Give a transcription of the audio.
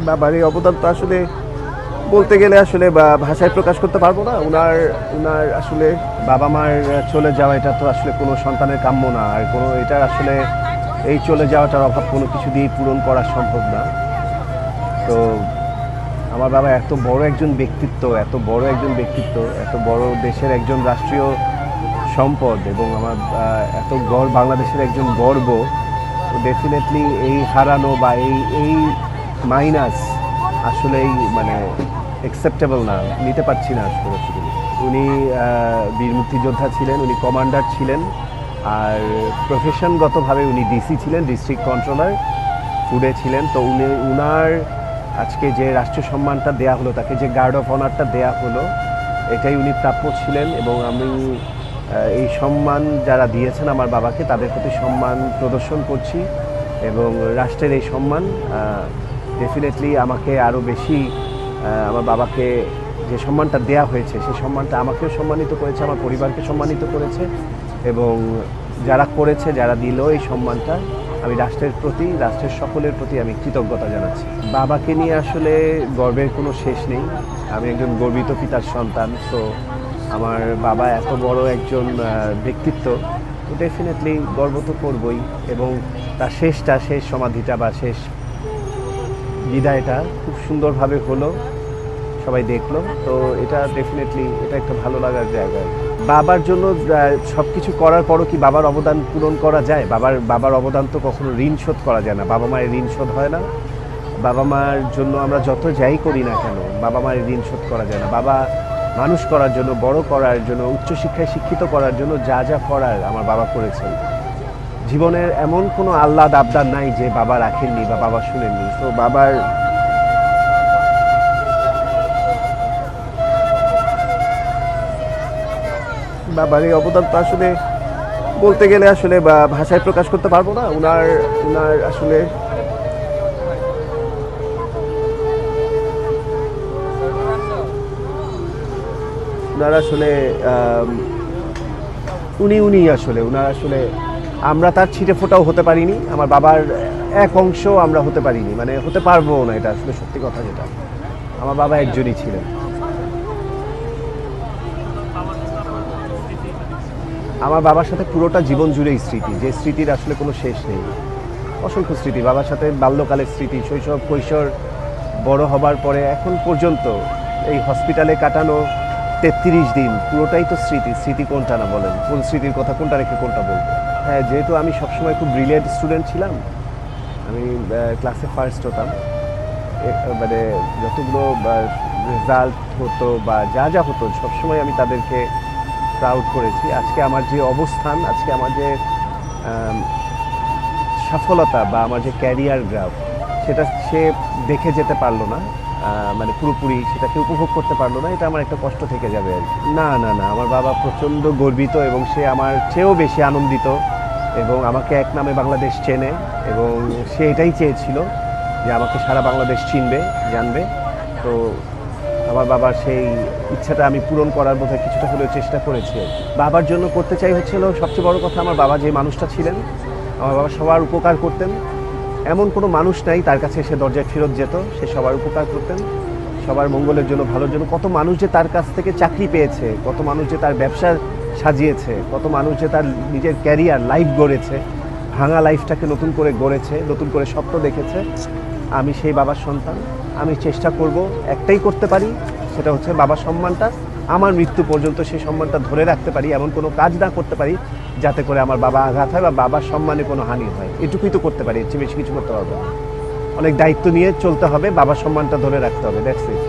বাবার এই অবদান তো আসলে বলতে গেলে আসলে বা- ভাষায় প্রকাশ করতে পারব না। উনার উনার আসলে বাবা মার চলে যাওয়া, এটা তো আসলে কোনো সন্তানের কাম্য না। আর কোনো এটা আসলে এই চলে যাওয়াটার অভাব কোনো কিছু দিয়েই পূরণ করা সম্ভব না। তো আমার বাবা এত বড় একজন ব্যক্তিত্ব, এত বড় একজন ব্যক্তিত্ব, এত বড় দেশের একজন রাষ্ট্রীয় সম্পদ এবং আমার এত গর্ব বাংলাদেশের একজন গর্ব, তো ডেফিনেটলি এই হারানো বা এই এই মাইনাস আসলেই মানে অ্যাকসেপ্টেবল না, নিতে পারছি না আসলে। উনি বীর মুক্তিযোদ্ধা ছিলেন, উনি কমান্ডার ছিলেন, আর প্রফেশনগতভাবে উনি ডিসি ছিলেন ডিস্ট্রিক্ট কন্ট্রোলার ফুডে ছিলেন তো উনি, উনার আজকে যে রাষ্ট্রীয় সম্মানটা দেয়া হলো, তাকে যে গার্ড অফ অনারটা দেয়া হলো, এটাই উনি প্রাপ্য ছিলেন এবং আমি এই সম্মান যারা দিয়েছেন আমার বাবাকে, তাদের প্রতি সম্মান প্রদর্শন করছি এবং রাষ্ট্রের এই সম্মান ডেফিনেটলি আমাকে আরও বেশি আমার বাবাকে যে সম্মানটা দেয়া হয়েছে সেই সম্মানটা আমাকেও সম্মানিত করেছে, আমার পরিবারকে সম্মানিত করেছে এবং যারা করেছে, যারা দিল এই সম্মানটা, আমি রাষ্ট্রের প্রতি, রাষ্ট্রের সকলের প্রতি আমি কৃতজ্ঞতা জানাচ্ছি। বাবাকে নিয়ে আসলে গর্বের কোনো শেষ নেই। আমি একজন গর্বিত পিতার সন্তান, তো আমার বাবা এত বড় একজন ব্যক্তিত্ব, তো ডেফিনেটলি গর্ব তো করবই এবং তার শেষটা, শেষ সমাধিটা বা শেষ বিদায়টা খুব সুন্দরভাবে হলো, সবাই দেখল। তো এটা ডেফিনেটলি এটা একটা ভালো লাগার জায়গা। বাবার জন্য সব কিছু করার পরও কি বাবার অবদান পূরণ করা যায়? বাবার বাবার অবদান তো কখনো ঋণ শোধ করা যায় না। বাবা মায়ের ঋণ শোধ হয় না। বাবা মার জন্য আমরা যত যাই করি না কেন, বাবা মায়ের ঋণ শোধ করা যায় না। বাবা মানুষ করার জন্য, বড় করার জন্য, উচ্চশিক্ষায় শিক্ষিত করার জন্য যা যা করার আমার বাবা করেছেন। জীবনের এমন কোনো আহ্লাদ আবদার নাই যে বাবা রাখেননি বা বাবা শুনেননি। তো বাবার বাবার এই অবদান তো আসলে বলতে গেলে আসলে বা ভাষায় প্রকাশ করতে পারব না। উনার উনার আসলে উনার আসলে উনি উনি আসলে, উনার আসলে আমরা তার ছিটে ফোটাও হতে পারিনি, আমার বাবার এক অংশ আমরা হতে পারিনি মানে হতে পারব না এটা আসলে সত্যি কথা যেটা। আমার বাবা একজনই ছিলেন। আমার বাবার সাথে পুরোটা জীবন জুড়েই স্মৃতি, যে স্মৃতির আসলে কোনো শেষ নেই। অসংখ্য স্মৃতি, বাবার সাথে বাল্যকালের স্মৃতি, শৈশব, কৈশোর, বড় হবার পরে, এখন পর্যন্ত এই হসপিটালে কাটানো তেত্রিশ দিন, পুরোটাই তো স্মৃতি। স্মৃতি কোনটা না বলেন? কোন স্মৃতির কথা কোনটা রেখে কোনটা বলব? হ্যাঁ যেহেতু আমি সবসময় খুব ব্রিলিয়েন্ট স্টুডেন্ট ছিলাম, আমি ক্লাসে ফার্স্ট হতাম। মানে যতগুলো রেজাল্ট হতো বা, যা যা হতো, সবসময় আমি তাদেরকে প্রাউড করেছি। আজকে আমার যে অবস্থান, আজকে আমার যে সফলতা বা আমার যে ক্যারিয়ার গ্রাফ সেটা সে দেখে যেতে পারল না। মানে পুরোপুরি সেটাকে উপভোগ করতে পারল না, এটা আমার একটা কষ্ট থেকে যাবে আর। না না না, আমার বাবা প্রচণ্ড গর্বিত এবং সে আমার চেয়েও বেশি আনন্দিত এবং আমাকে এক নামে বাংলাদেশ চেনে এবং সে এটাই চেয়েছিল যে আমাকে সারা বাংলাদেশ চিনবে, জানবে। তো আমার বাবার সেই ইচ্ছাটা আমি পূরণ করার বোধহয় কিছুটা হলেও চেষ্টা করেছি বাবার জন্য করতে চাই হচ্ছিল, সবচেয়ে বড় কথা, আমার বাবা যে মানুষটা ছিলেন, আমার বাবা সবার উপকার করতেন। এমন কোনো মানুষ নাই, তার কাছে এসে দরজায় ফেরত যেত, সে সবার উপকার করতেন, সবার মঙ্গলের জন্য, ভালোর জন্য। কত মানুষ যে তার কাছ থেকে চাকরি পেয়েছে, কত মানুষ যে তার ব্যবসা সাজিয়েছে, কত মানুষ যে তার নিজের ক্যারিয়ার লাইফ গড়েছে, ভাঙা লাইফটাকে নতুন করে গড়েছে, নতুন করে স্বপ্ন দেখেছে। আমি সেই বাবার সন্তান, আমি চেষ্টা করব, একটাই করতে পারি, সেটা হচ্ছে বাবার সম্মানটা। আমার মৃত্যু পর্যন্ত সেই সম্মানটা ধরে রাখতে পারি, এমন কোনো কাজ না করতে পারি যাতে করে আমার বাবা আঘাত হয় বা বাবার সম্মানে কোনো হানি হয় এটুকুই তো করতে পারি, এর চেয়ে বেশি কিছু করতে পারব। অনেক দায়িত্ব নিয়ে চলতে হবে, বাবার সম্মানটা ধরে রাখতে হবে ইট